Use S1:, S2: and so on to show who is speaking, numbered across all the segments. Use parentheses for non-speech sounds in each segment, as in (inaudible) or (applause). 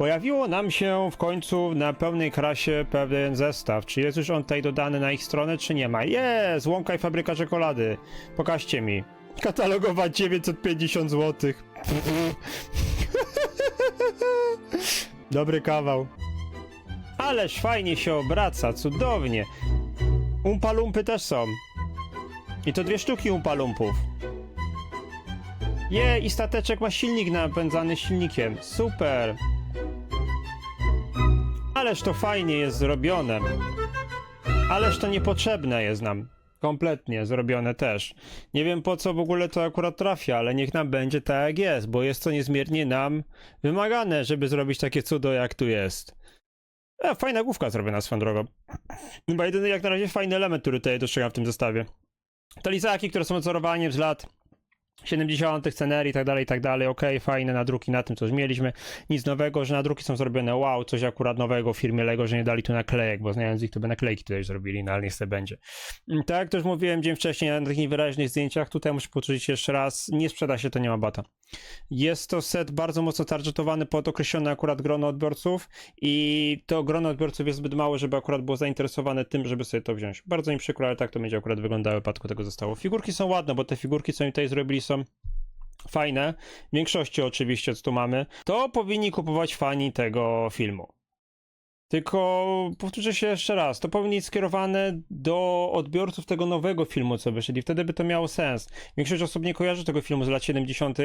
S1: Pojawiło nam się w końcu na pełnej krasie pewien zestaw. Czy jest już on tutaj dodany na ich stronę, czy nie ma? Jest! Łąka i fabryka czekolady. Pokażcie mi. Katalogowa 950 zł. (laughs) Dobry kawał. Ależ fajnie się obraca, cudownie. Umpalumpy też są. I to dwie sztuki umpalumpów. Je, i stateczek ma silnik napędzany silnikiem. Super. Ależ to fajnie jest zrobione. Ależ to niepotrzebne jest nam. Kompletnie zrobione też. Nie wiem po co w ogóle to akurat trafia, ale niech nam będzie tak jak jest, bo jest to niezmiernie nam wymagane, żeby zrobić takie cudo jak tu jest. E, fajna główka zrobiona swoją drogą. Chyba jedyny jak na razie fajny element, który tutaj dostrzegam w tym zestawie. To lizaki, które są odzorowaniem z lat 70., scenerii i tak dalej, i tak dalej. Okej, fajne nadruki na tym, co już mieliśmy. Nic nowego, że nadruki są zrobione. Wow, coś akurat nowego w firmie Lego, że nie dali tu naklejek, bo znając ich, to by naklejki tutaj zrobili, no ale niestety będzie. Mm, Tak jak też mówiłem dzień wcześniej na takich wyraźnych zdjęciach, tutaj muszę powtórzyć jeszcze raz, nie sprzeda się, to nie ma bata. Jest to set bardzo mocno targetowany pod określone akurat grono odbiorców i to grono odbiorców jest zbyt małe, żeby akurat było zainteresowane tym, żeby sobie to wziąć. Bardzo mi przykro, ale tak to będzie akurat wyglądało w tego zestawu. Figurki są ładne, bo te figurki, co oni tutaj zrobili są fajne, w większości oczywiście, co tu mamy, to powinni kupować fani tego filmu. Tylko powtórzę się jeszcze raz, to powinni być skierowane do odbiorców tego nowego filmu, co wyszedł wtedy by to miało sens. Większość osób nie kojarzy tego filmu z lat 70.,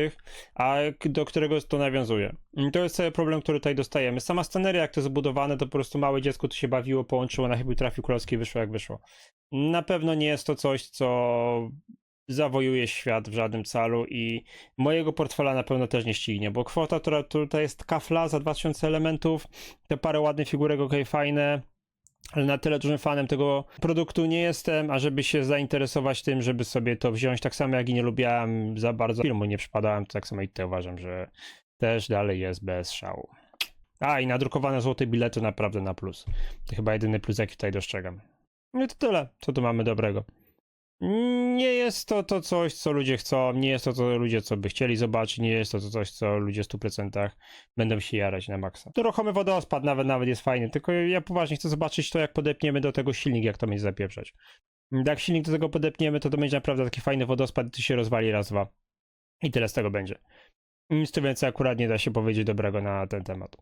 S1: a do którego to nawiązuje. I to jest cały problem, który tutaj dostajemy. Sama sceneria, jak to zbudowane, to po prostu małe dziecko tu się bawiło, połączyło, na chyba trafił królewski i wyszło jak wyszło. Na pewno nie jest to coś, co zawojuje świat w żadnym calu i mojego portfela na pewno też nie ścignie, bo kwota, która tutaj jest kafla za 2000 elementów, te parę ładnych figurek, ok, fajne, ale na tyle dużym fanem tego produktu nie jestem, a żeby się zainteresować tym, żeby sobie to wziąć, tak samo jak i nie lubiłem za bardzo filmu, nie przypadałem, to tak samo i te uważam, że też dalej jest bez szału. A, i nadrukowane złote bilety naprawdę na plus. To chyba jedyny plus, jaki tutaj dostrzegam. No to tyle, co tu mamy dobrego. Nie jest to, to coś, co ludzie chcą, nie jest to, co ludzie co by chcieli zobaczyć, nie jest to, to coś, co ludzie w 100% będą się jarać na maksa. Ruchomy wodospad nawet, nawet jest fajny, tylko ja poważnie chcę zobaczyć to, jak podepniemy do tego silnik, jak to będzie zapieprzać. Jak silnik do tego podepniemy, to to będzie naprawdę taki fajny wodospad to się rozwali raz, dwa. I tyle z tego będzie. Nic tu więcej akurat nie da się powiedzieć dobrego na ten temat.